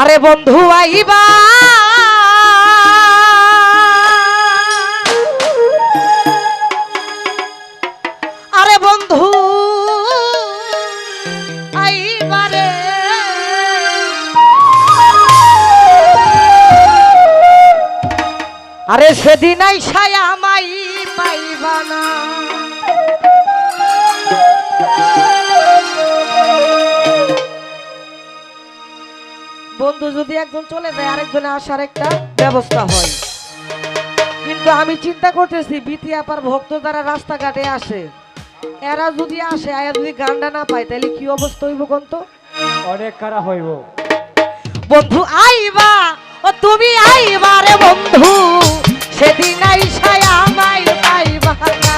আরে বন্ধু আইবা। আরে বন্ধু আরে সেদিন আই সায়া মাই বন্ধু যদি একজন চলে যায় আরেকজনে আসার একটা ব্যবস্থা হয়। কিন্তু আমি চিন্তা করতেছি বিটি আপার ভক্ত যারা রাস্তাঘাটে আসে এরা যদি আসে আয়া যদি গান্ডা না পায় তাহলে কি অবস্থা হইব কোন তো অনেক কারা হইব। বন্ধু আইবা ও তুমি আইবা রে বন্ধু সেদিন আইসায় আমায় পাইবা না।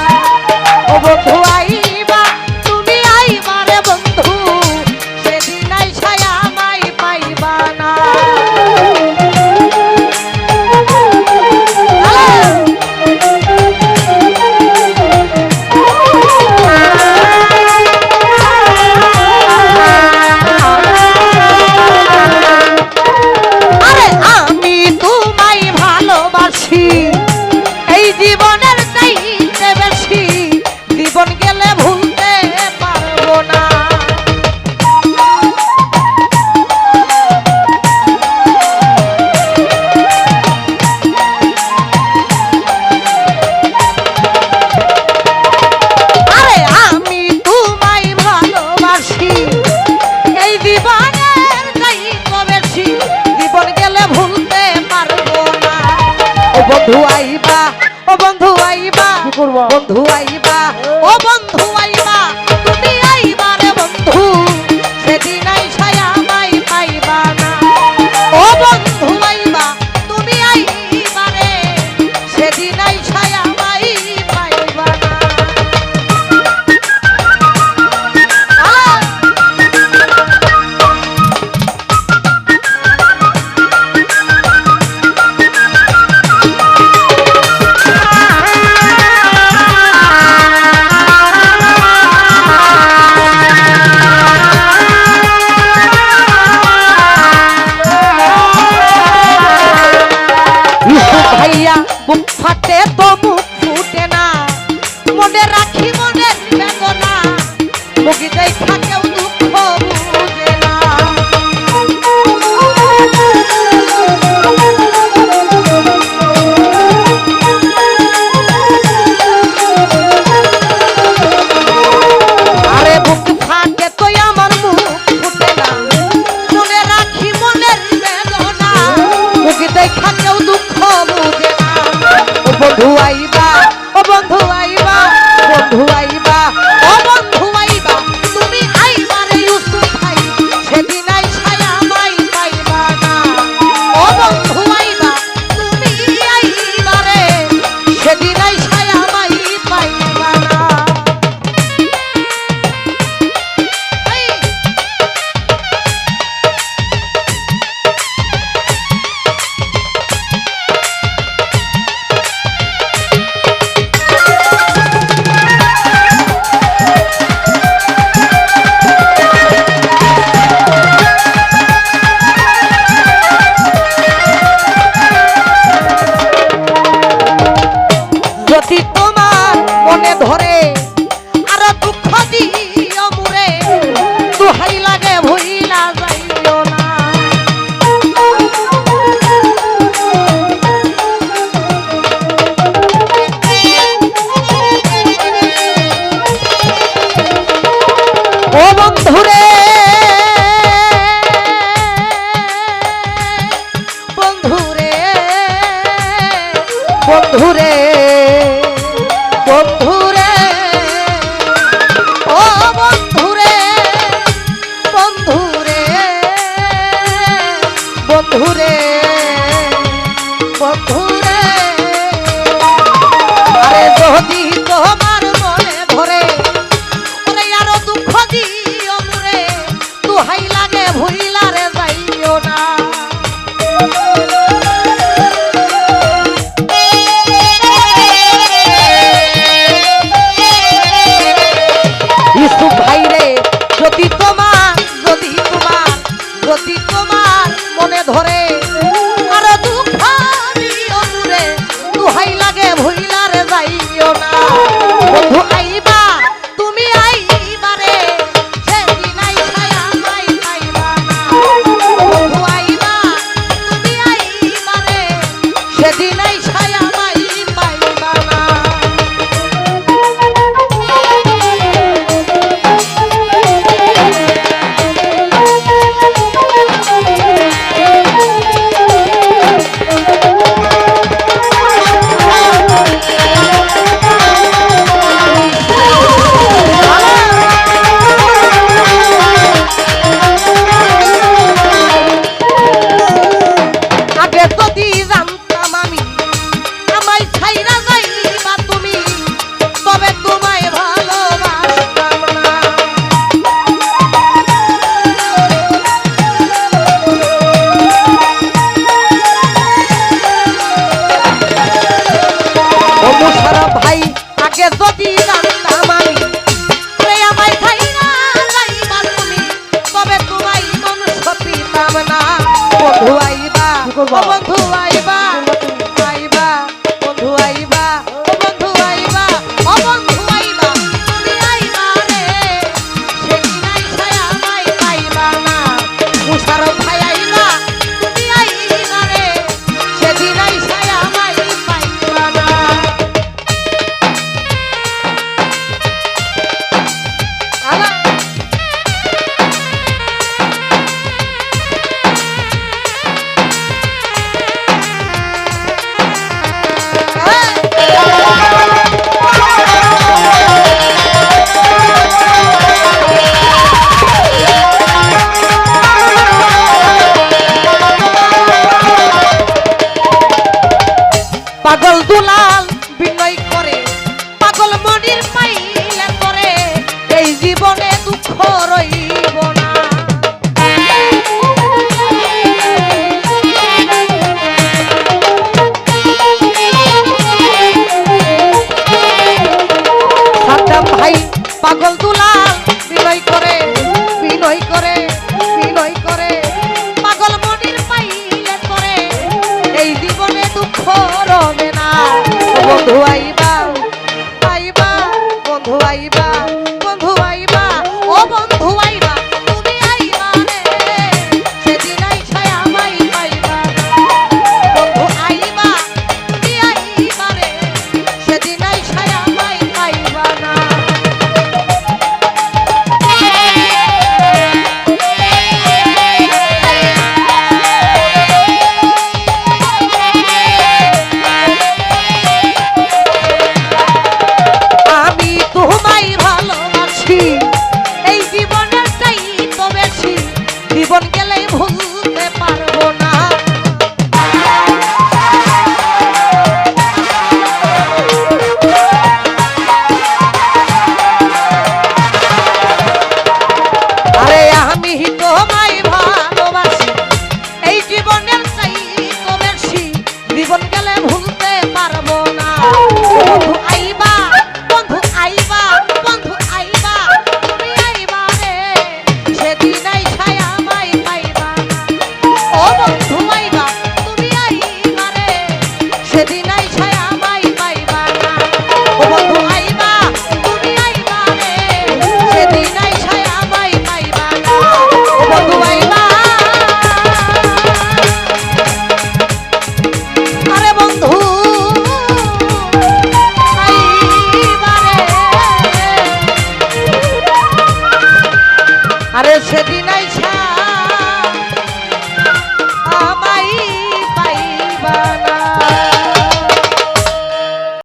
রাখি মনের বেদনা। বগি যাই পাগল দুলাল বিনয়